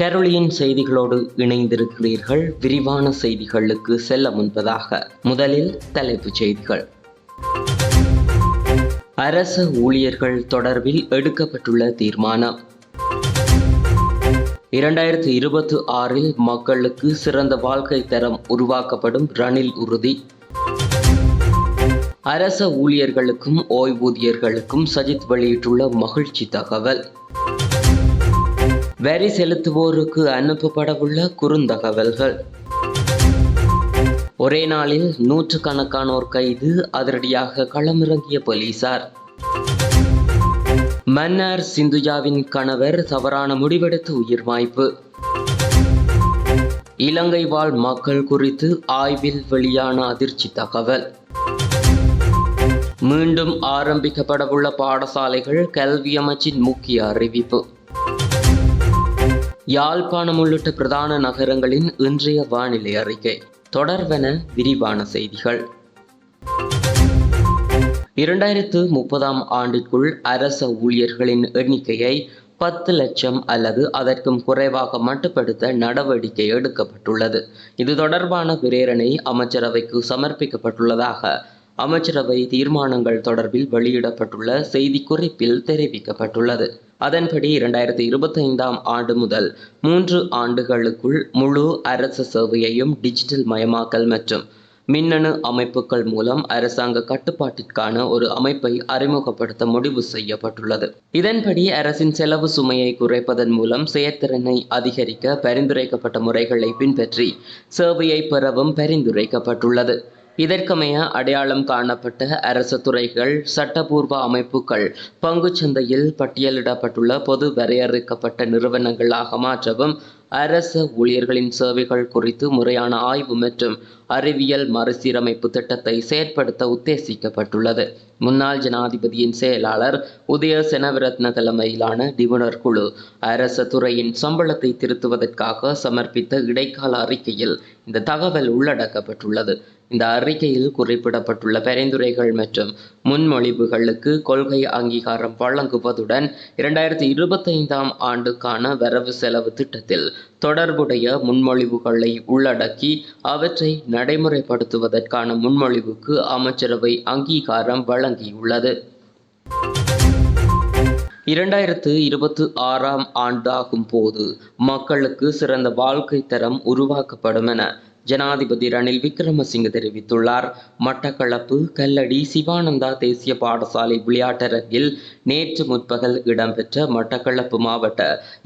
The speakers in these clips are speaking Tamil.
கரோலியின் செய்திகளோடு இணைந்திருக்கிறீர்கள். விரிவான செய்திகளுக்கு செல்ல முன்பதாக முதலில் தலைப்புச் செய்திகள். அரச ஊழியர்கள் தொடர்பில் எடுக்கப்பட்டுள்ள தீர்மானம். இரண்டாயிரத்தி இருபத்தி ஆறில் மக்களுக்கு சிறந்த வாழ்க்கை தரம் உருவாக்கப்படும் ரணில் உறுதி. அரச ஊழியர்களுக்கும் ஓய்வூதியர்களுக்கும் சஜித் வெளியிட்டுள்ள மகிழ்ச்சி தகவல். வரி செலுத்துவோருக்கு அனுப்பப்படவுள்ள குறுந்தகவல்கள். ஒரே நாளில் நூற்றுக்கணக்கானோர் கைது அதிரடியாக களமிறங்கிய போலீசார். மன்னர் சிந்துஜாவின் கணவர் தவறான முடிவெடுத்து உயிர் வாய்ப்பு. இலங்கை வாழ் மக்கள் குறித்து ஆய்வில் வெளியான அதிர்ச்சி தகவல். மீண்டும் ஆரம்பிக்கப்படவுள்ள பாடசாலைகள் கல்வி அமைச்சின் முக்கிய அறிவிப்பு. யாழ்ப்பாணம் உள்ளிட்ட பிரதான நகரங்களின் இன்றைய வானிலை அறிக்கை. தொடர்வென விரிவான செய்திகள். இரண்டாயிரத்து முப்பதாம் ஆண்டிற்குள் அரச ஊழியர்களின் எண்ணிக்கையை பத்து லட்சம் அல்லது அதற்கும் குறைவாக மட்டுப்படுத்த நடவடிக்கை எடுக்கப்பட்டுள்ளது. இது தொடர்பான பிரேரணை அமைச்சரவைக்கு சமர்ப்பிக்கப்பட்டுள்ளதாக அமைச்சரவை தீர்மானங்கள் தொடர்பில் வெளியிடப்பட்டுள்ள செய்திக்குறிப்பில் தெரிவிக்கப்பட்டுள்ளது. அதன்படி இரண்டாயிரத்தி இருபத்தி ஐந்தாம் ஆண்டு முதல் மூன்று ஆண்டுகளுக்குள் முழு அரசு சேவையையும் டிஜிட்டல் மயமாக்கல் மற்றும் மின்னணு அமைப்புகள் மூலம் அரசாங்க கட்டுப்பாட்டிற்கான ஒரு அமைப்பை அறிமுகப்படுத்த முடிவு செய்யப்பட்டுள்ளது. இதன்படி அரசின் செலவு சுமையை குறைப்பதன் மூலம் செயற்திறனை அதிகரிக்க பரிந்துரைக்கப்பட்ட முறைகளை பின்பற்றி சேவையை பெறவும் பரிந்துரைக்கப்பட்டுள்ளது. இதற்கமைய அடையாளம் காணப்பட்ட அரசு துறைகள் சட்டபூர்வ அமைப்புகள் பங்குச்சந்தையில் பட்டியலிடப்பட்டுள்ள பொது வரையறுக்கப்பட்ட நிறுவனங்களாக மாற்றவும் அரச ஊழியர்களின் சேவைகள் குறித்து முறையான ஆய்வு மற்றும் அறிவியல் மறுசீரமைப்பு திட்டத்தை செயற்படுத்த உத்தேசிக்கப்பட்டுள்ளது. முன்னாள் ஜனாதிபதியின் செயலாளர் உதய செனவிரத்ன தலைமையிலான நிபுணர் குழு அரச துறையின் சம்பளத்தை திருத்துவதற்காக சமர்ப்பித்த இடைக்கால அறிக்கையில் இந்த தகவல் உள்ளடக்கப்பட்டுள்ளது. இந்த அறிக்கையில் குறிப்பிடப்பட்டுள்ள பரிந்துரைகள் மற்றும் முன்மொழிவுகளுக்கு கொள்கை அங்கீகாரம் வழங்குவதுடன் இரண்டாயிரத்தி இருபத்தைந்தாம் ஆண்டுக்கான வரவு செலவு திட்டத்தில் தொடர்புடைய முன்மொழிவுகளை உள்ளடக்கி அவற்றை நடைமுறைப்படுத்துவதற்கான முன்மொழிவுக்கு அமைச்சரவை அங்கீகாரம் வழங்கியுள்ளது. இரண்டாயிரத்து இருபத்தி ஆறாம் ஆண்டாகும் போது மக்களுக்கு சிறந்த வாழ்க்கை தரம் உருவாக்கப்படும் என ஜனாதிபதி ரணில் விக்ரமசிங்க தெரிவித்துள்ளார். மட்டக்களப்பு கல்லடி சிவானந்தா தேசிய பாடசாலை விளையாட்டரங்கில் நேற்று முற்பகல் இடம்பெற்ற மட்டக்களப்பு மாவட்ட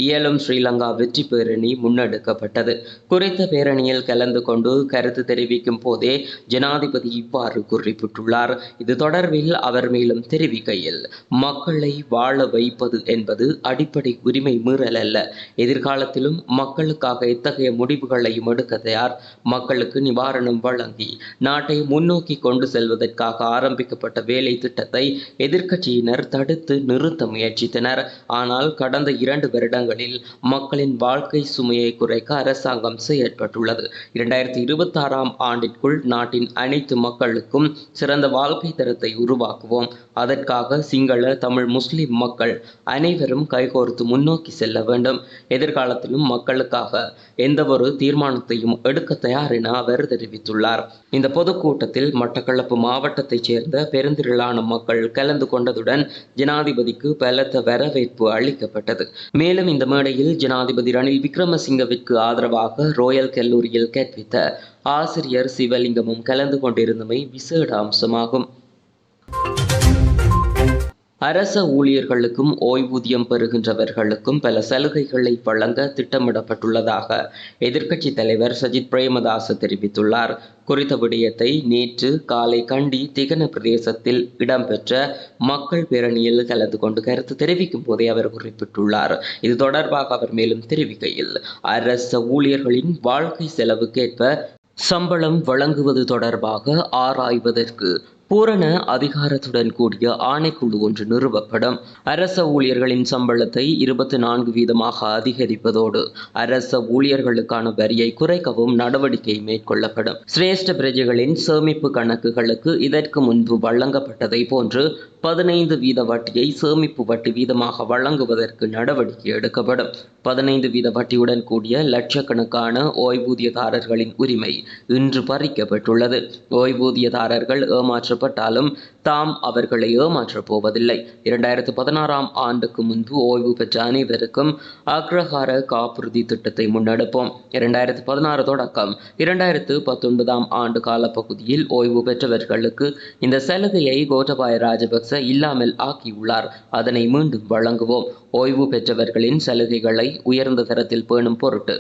இயலும் ஸ்ரீலங்கா வெற்றி பேரணி முன்னெடுக்கப்பட்டது. குறித்த பேரணியில் கலந்து கொண்டு கருத்து தெரிவிக்கும் போதே ஜனாதிபதி இவ்வாறு குறிப்பிட்டுள்ளார். இது தொடர்பில் அவர் மேலும் தெரிவிக்கையில் மக்களை வாழ வைப்பது என்பது அடிப்படை உரிமை மீறல் அல்ல. எதிர்காலத்திலும் மக்களுக்காக இத்தகைய முடிவுகளையும் எடுக்க தயார். மக்களுக்கு நிவாரணம் வழங்கி நாட்டை முன்னோக்கி கொண்டு செல்வதற்காக ஆரம்பிக்கப்பட்ட வேலை திட்டத்தை எதிர்க்கட்சியினர் தடுத்து நிறுத்த முயற்சித்தனர். ஆனால் கடந்த இரண்டு வருடங்களில் மக்களின் வாழ்க்கை சுமையை குறைக்க அரசாங்கம் செயற்பட்டுள்ளது. இரண்டாயிரத்தி இருபத்தி ஆறாம் ஆண்டிற்குள் நாட்டின் அனைத்து மக்களுக்கும் சிறந்த வாழ்க்கை தரத்தை உருவாக்குவோம். அதற்காக சிங்கள தமிழ் முஸ்லிம் மக்கள் அனைவரும் கைகோர்த்து முன்னோக்கி செல்ல வேண்டும். எதிர்காலத்திலும் மக்களுக்காக எந்தவொரு தீர்மானத்தையும் எடுக்க தயார் என அவர் தெரிவித்துள்ளார். இந்த பொதுக்கூட்டத்தில் மட்டக்களப்பு மாவட்டத்தைச் சேர்ந்த பெருந்திரளான மக்கள் கலந்து கொண்டதுடன் ஜனாதிபதிக்கு பலத்த வரவேற்பு அளிக்கப்பட்டது. மேலும் இந்த மேடையில் ஜனாதிபதி ரணில் விக்ரமசிங்கவிற்கு ஆதரவாக ரோயல் கல்லூரியில் கற்பித்த ஆசிரியர் சிவலிங்கமும் கலந்து கொண்டிருந்தமை விசேட அம்சமாகும். அரச ஊழியர்களுக்கும் ஓய்வூதியம் பெறுகின்றவர்களுக்கும் பல சலுகைகளை வழங்க திட்டமிடப்பட்டுள்ளதாக எதிர்க்கட்சி தலைவர் சஜித் பிரேமதாச தெரிவித்துள்ளார். குறித்த விடயத்தை நேற்று காலை கண்டி திகன பிரதேசத்தில் இடம்பெற்ற மக்கள் பேரணியில் கலந்து கொண்டு கருத்து தெரிவிக்கும் போதே அவர் குறிப்பிட்டுள்ளார். இது தொடர்பாக அவர் மேலும் தெரிவிக்கையில் அரச ஊழியர்களின் வாழ்க்கை செலவுக்கேற்ப சம்பளம் வழங்குவது தொடர்பாக ஆராய்வதற்கு பூரண அதிகாரத்துடன் கூடிய ஆணைக்குழு ஒன்று நிறுவப்படும். அரச ஊழியர்களின் சம்பளத்தை இருபத்தி நான்கு வீதமாக அதிகரிப்பதோடு அரச ஊழியர்களுக்கான வரியை குறைக்கவும் நடவடிக்கை மேற்கொள்ளப்படும். சிரேஷ்ட பிரஜைகளின் சேமிப்பு கணக்குகளுக்கு இதற்கு முன்பு வழங்கப்பட்டதை போன்று பதினைந்து வீத வட்டியை சேமிப்பு வட்டி வீதமாக வழங்குவதற்கு நடவடிக்கை எடுக்கப்படும். பதினைந்து வீத வட்டியுடன் கூடிய லட்சக்கணக்கான ஓய்வூதியதாரர்களின் உரிமை இன்று பறிக்கப்பட்டுள்ளது. ஓய்வூதியதாரர்கள் ஏமாற்ற ஏமாற்றப்பட்டாலும் தாம் அவர்களை ஏமாற்றப் போவதில்லை இரண்டாயிரத்து பதினாறாம் ஆண்டுக்கு முன்பு ஓய்வு பெற்ற அனைவருக்கும் அக்ரஹார காப்புறுதி திட்டத்தை முன்னெடுப்போம். இரண்டாயிரத்து பதினாறு தொடக்கம். இரண்டாயிரத்து பத்தொன்பதாம் ஆண்டு காலப்பகுதியில் ஓய்வு பெற்றவர்களுக்கு இந்த சலுகையை கோட்டபாய ராஜபக்ச இல்லாமல் ஆக்கியுள்ளார். அதனை மீண்டும் வழங்குவோம். ஓய்வு பெற்றவர்களின் சலுகைகளை உயர்ந்த தரத்தில் பேணும் பொருட்டு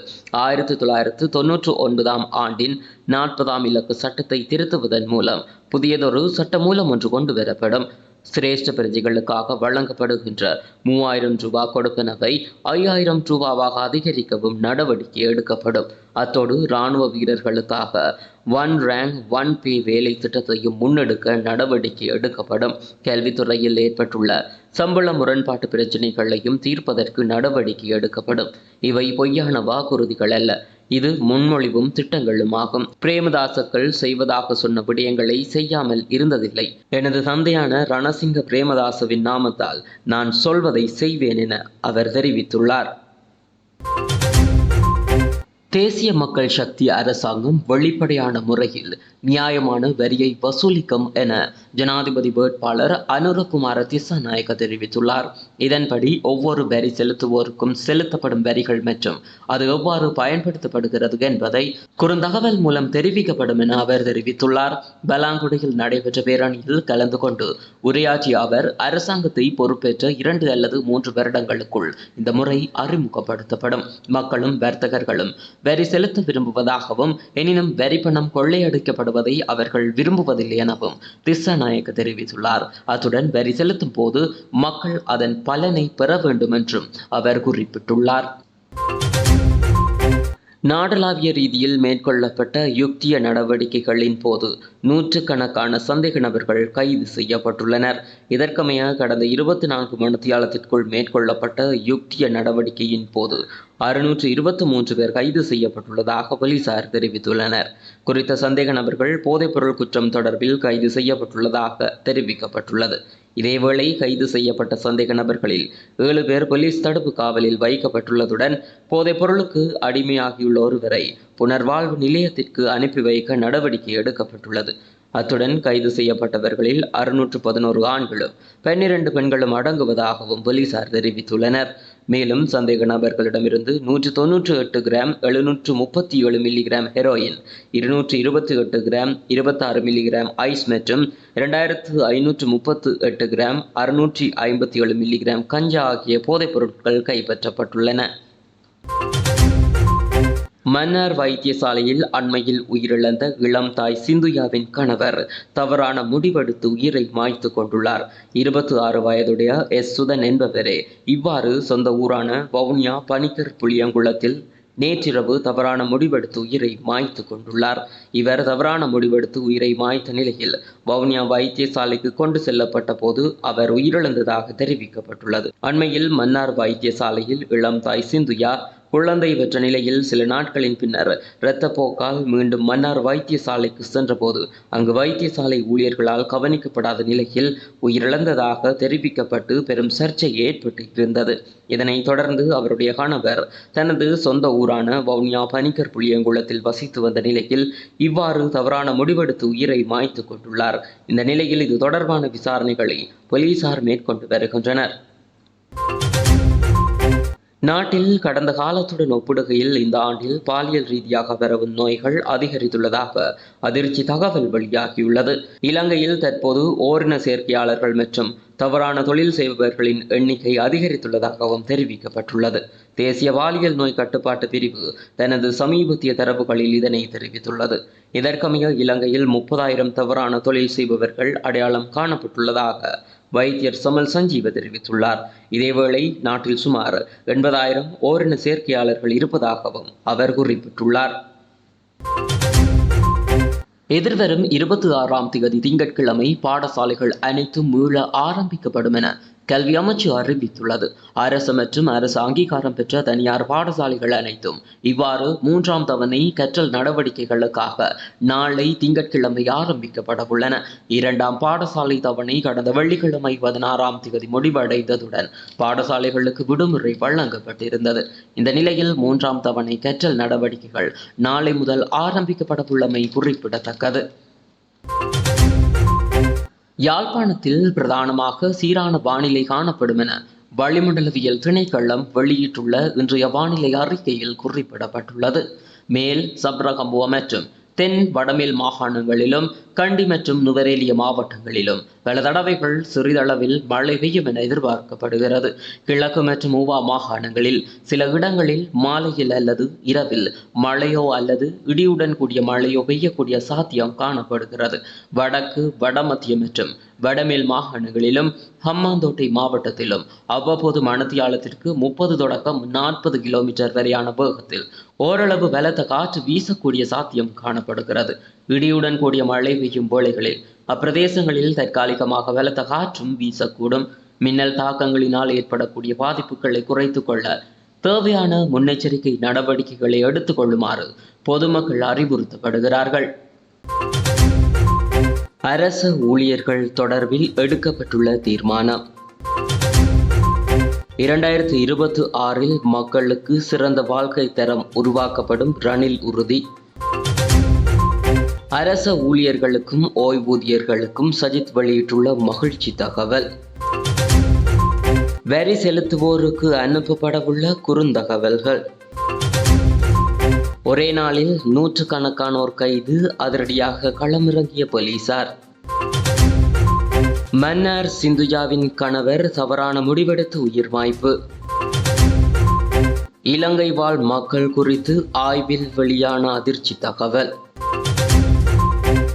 ஆயிரத்தி தொள்ளாயிரத்து தொன்னூற்று ஒன்பதாம் ஆண்டின் நாற்பதாம் இலக்கு சட்டத்தை திருத்துவதன் மூலம் புதியதொரு சட்டமூலம் ஒன்று கொண்டு வரப்படும். சிரேஷ்ட பிரஜைகளுக்காக வழங்கப்படுகின்ற மூவாயிரம் ரூபாய் கொடுப்பனவை ஐயாயிரம் ரூபாவாக அதிகரிக்கவும் நடவடிக்கை எடுக்கப்படும். அத்தோடு இராணுவ வீரர்களுக்காக ஒன் ரேங்க் ஒன் பி வேலை திட்டத்தையும் முன்னெடுக்க நடவடிக்கை எடுக்கப்படும் கல்வித்துறையில் ஏற்பட்டுள்ள சம்பள முரண்பாட்டு பிரச்சினைகளையும் தீர்ப்பதற்கு நடவடிக்கை எடுக்கப்படும். இவை பொய்யான வாக்குறுதிகள் அல்ல. இது முன்மொழிவும் திட்டங்களும் ஆகும். பிரேமதாசக்கள் செய்வதாக சொன்ன விடயங்களை செய்யாமல் இருந்ததில்லை. எனது தந்தையான ரணசிங்க பிரேமதாசவின் நாமத்தால் நான் சொல்வதை செய்வேன் என அவர் தெரிவித்துள்ளார். தேசிய மக்கள் சக்தி அரசாங்கம் வெளிப்படையான முறையில் நியாயமான வரியை வசூலிக்கும் என ஜனாதிபதி வேட்பாளர் அனுரகுமார திசாநாயக்க தெரிவித்துள்ளார். இதன்படி ஒவ்வொரு வரி செலுத்துவோருக்கும் செலுத்தப்படும் வரிகள் மற்றும் அது எவ்வாறு பயன்படுத்தப்படுகிறது என்பதை குறுந்தகவல் மூலம் தெரிவிக்கப்படும் என அவர் தெரிவித்துள்ளார். பலாங்குடியில் நடைபெற்ற பேரணியில் கலந்து கொண்டு உரையாற்றிய அவர் அரசாங்கத்தை பொறுப்பேற்ற இரண்டு அல்லது மூன்று வருடங்களுக்குள் இந்த முறை அறிமுகப்படுத்தப்படும். மக்களும் வர்த்தகர்களும் வரி செலுத்த விரும்புவதாகவும் எனினும் வரி பணம் கொள்ளையடிக்கப்படுவதை அவர்கள் விரும்புவதில்லை எனவும் திசாநாயக்க தெரிவித்துள்ளார். அத்துடன் வரி செலுத்தும் போது மக்கள் அதன் பலனை பெற வேண்டும் என்றும் அவர் குறிப்பிட்டுள்ளார். நாடளாவிய ரீதியில் மேற்கொள்ளப்பட்ட யுக்திய நடவடிக்கைகளின் போது நூற்றுக்கணக்கான சந்தேக நபர்கள் கைது செய்யப்பட்டுள்ளனர். இதற்கமைய கடந்த இருபத்தி நான்கு மணித்தியாலத்திற்குள் மேற்கொள்ளப்பட்ட யுக்திய நடவடிக்கையின் போது அறுநூற்று இருபத்தி மூன்று பேர் கைது செய்யப்பட்டுள்ளதாக போலீசார் தெரிவித்துள்ளனர். குறித்த சந்தேக நபர்கள் போதைப்பொருள் குற்றம் தொடர்பில் கைது செய்யப்பட்டுள்ளதாக தெரிவிக்கப்பட்டுள்ளது. இதேவேளை கைது செய்யப்பட்ட சந்தேக நபர்களில் ஏழு பேர் போலீஸ் தடுப்பு காவலில் வைக்கப்பட்டுள்ளதுடன் போதைப்பொருளுக்கு அடிமையாகியுள்ள ஒருவரை புனர்வாழ்வு நிலையத்திற்கு அனுப்பி வைக்க நடவடிக்கை எடுக்கப்பட்டுள்ளது. அத்துடன் கைது செய்யப்பட்டவர்களில் அறுநூற்று பதினோரு ஆண்களும் பன்னிரண்டு பெண்களும் அடங்குவதாகவும் போலீசார் தெரிவித்துள்ளனர். மேலும் சந்தேக நபர்களிடமிருந்து நூற்று தொன்னூற்று எட்டு கிராம் எழுநூற்று முப்பத்தி ஏழு மில்லிகிராம் ஹெரோயின் இருநூற்று இருபத்தி எட்டு கிராம் இருபத்தாறு மில்லிகிராம் ஐஸ் மற்றும் இரண்டாயிரத்து ஐநூற்று முப்பத்து எட்டு கிராம் அறுநூற்றி ஐம்பத்தி ஏழு மில்லிகிராம் கஞ்சா ஆகிய போதைப் பொருட்கள் கைப்பற்றப்பட்டுள்ளன. மன்னார் வைத்தியசாலையில் அண்மையில் உயிரிழந்த இளம் தாய் சிந்துயாவின் கணவர் தவறான முடிவெடுத்து உயிரை மாய்த்து கொண்டுள்ளார். இருபத்தி ஆறு வயதுடைய எஸ். சுதன் என்பவரே இவ்வாறு சொந்த ஊரான வவுனியா பனிக்கர் புளியங்குளத்தில் நேற்றிரவு தவறான முடிவெடுத்து உயிரை மாய்த்து கொண்டுள்ளார். இவர் தவறான முடிவெடுத்து உயிரை மாய்த்த நிலையில் வவுனியா வைத்தியசாலைக்கு கொண்டு செல்லப்பட்ட போது அவர் உயிரிழந்ததாக தெரிவிக்கப்பட்டுள்ளது. அண்மையில் மன்னார் வைத்தியசாலையில் இளம் தாய் சிந்துயா குழந்தை பெற்ற நிலையில் சில நாட்களின் பின்னர் இரத்தப்போக்கால் மீண்டும் மன்னார் வைத்தியசாலைக்கு சென்றபோது அங்கு வைத்தியசாலை ஊழியர்களால் கவனிக்கப்படாத நிலையில் உயிரிழந்ததாக தெரிவிக்கப்பட்டு பெரும் சர்ச்சை ஏற்பட்டிருந்தது. இதனைத் தொடர்ந்து அவருடைய கணவர் தனது சொந்த ஊரான வவுனியா பனிக்கர் புளியங்குளத்தில் வசித்து வந்த நிலையில் இவ்வாறு தவறான முடிவெடுத்து உயிரை மாய்த்து கொண்டுள்ளார். இந்த நிலையில் இது தொடர்பான விசாரணைகளை போலீசார் மேற்கொண்டு வருகின்றனர். நாட்டில் கடந்த காலத்துடன் ஒப்பிடுகையில் இந்த ஆண்டில் பாலியல் ரீதியாக பரவும் நோய்கள் அதிகரித்துள்ளதாக அதிர்ச்சி தகவல் வெளியாகியுள்ளது. இலங்கையில் தற்போது ஓரின சேர்க்கையாளர்கள் மற்றும் தவறான தொழில் செய்பவர்களின் எண்ணிக்கை அதிகரித்துள்ளதாகவும் தெரிவிக்கப்பட்டுள்ளது. தேசிய பாலியல் நோய் கட்டுப்பாட்டு பிரிவு தனது சமீபத்திய தரவுகளில் இதனை தெரிவித்துள்ளது. இதற்கமைய இலங்கையில் முப்பதாயிரம் தவறான தொழில் செய்பவர்கள் அடையாளம் காணப்பட்டுள்ளதாக வைத்தியர் சமல் சஞ்சீவ தெரிவித்துள்ளார். இதேவேளை நாட்டில் சுமார் எண்பதாயிரம் ஓரின சேர்க்கையாளர்கள் இருப்பதாகவும் அவர் குறிப்பிட்டுள்ளார். எதிர்வரும் இருபத்தி ஆறாம் தேதி திங்கட்கிழமை பாடசாலைகள் அனைத்தும் மீள ஆரம்பிக்கப்படும் என கல்வி அமைச்சு அறிவித்துள்ளது. அரசு மற்றும் அரசு அங்கீகாரம் பெற்ற தனியார் பாடசாலைகள் அனைத்தும் இவ்வாறு மூன்றாம் தவணை கற்றல் நடவடிக்கைகளுக்காக நாளை திங்கட்கிழமை ஆரம்பிக்கப்பட உள்ளன. இரண்டாம் பாடசாலை தவணை கடந்த வெள்ளிக்கிழமை பதினாறாம் தேதி முடிவடைந்ததுடன் பாடசாலைகளுக்கு விடுமுறை வழங்கப்பட்டிருந்தது. இந்த நிலையில் மூன்றாம் தவணை கற்றல் நடவடிக்கைகள் நாளை முதல் ஆரம்பிக்கப்பட உள்ளமை குறிப்பிடத்தக்கது. யாழ்ப்பாணத்தில் பிரதானமாக சீரான வானிலை காணப்படும் என வளிமண்டலவியல் திணைக்களம் வெளியிட்டுள்ள இன்றைய வானிலை அறிக்கையில் குறிப்பிடப்பட்டுள்ளது. மேல் சப்ரகம்புவ மற்றும் தென் வடமேல் மாகாணங்களிலும் கண்டி மற்றும் நுவரேலிய மாவட்டங்களிலும். பல தடவைகள் சிறிதளவில் மழை பெய்யும் என எதிர்பார்க்கப்படுகிறது. கிழக்கு மற்றும் ஊவா மாகாணங்களில் சில இடங்களில் மாலையில் அல்லது இரவில் மழையோ அல்லது இடியுடன் கூடிய மழையோ பெய்யக்கூடிய சாத்தியம் காணப்படுகிறது. வடக்கு வடமத்திய மற்றும் வடமேல் மாகாணங்களிலும் ஹம்மாந்தோட்டை மாவட்டத்திலும் அவ்வப்போது மணத்தியாலத்திற்கு முப்பது தொடக்கம் நாற்பது கிலோமீட்டர் வரையான வேகத்தில் ஓரளவு பலத்த காற்று வீசக்கூடிய சாத்தியம் காணப்படுகிறது. இடியுடன் கூடிய மழை பெய்யும் வேளைகளில் அப்பிரதேசங்களில் தற்காலிகமாக பலத்த காற்றும் வீசக்கூடும். மின்னல் தாக்கங்களினால் ஏற்படக்கூடிய பாதிப்புகளை குறைத்துக் கொள்ள தேவையான முன்னெச்சரிக்கை நடவடிக்கைகளை எடுத்துக்கொள்ளுமாறு பொதுமக்கள் அறிவுறுத்தப்படுகிறார்கள். அரசு ஊழியர்கள் தொடர்பில் எடுக்கப்பட்டுள்ள தீர்மானம். இரண்டாயிரத்தி இருபத்தி ஆறில் மக்களுக்கு சிறந்த வாழ்க்கை தரம் உருவாக்கப்படும் ரணில் உறுதி. அரச ஊழியர்களுக்கும் ஓய்வூதியர்களுக்கும் சஜித் வெளியிட்டுள்ள மகிழ்ச்சி தகவல். வரி செலுத்துவோருக்கு அனுப்பப்படவுள்ள குறுந்தகவல்கள். ஒரே நாளில் நூற்றுக்கணக்கானோர் கைது அதிரடியாக களமிறங்கிய போலீசார். மன்னர் சிந்துஜாவின் கணவர் தவறான முடிவெடுத்து உயிர் வாய்ப்பு. இலங்கை வாழ் மக்கள் குறித்து ஆய்வில் வெளியான அதிர்ச்சி தகவல்.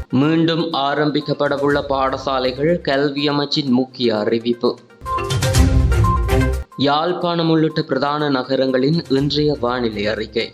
மீண்டும் ஆரம்பிக்கப்படவுள்ள பாடசாலைகள் கல்வி அமைச்சின் முக்கிய அறிவிப்பு. யாழ்ப்பாணம் உள்ளிட்ட பிரதான நகரங்களின் இன்றைய வானிலை அறிக்கை.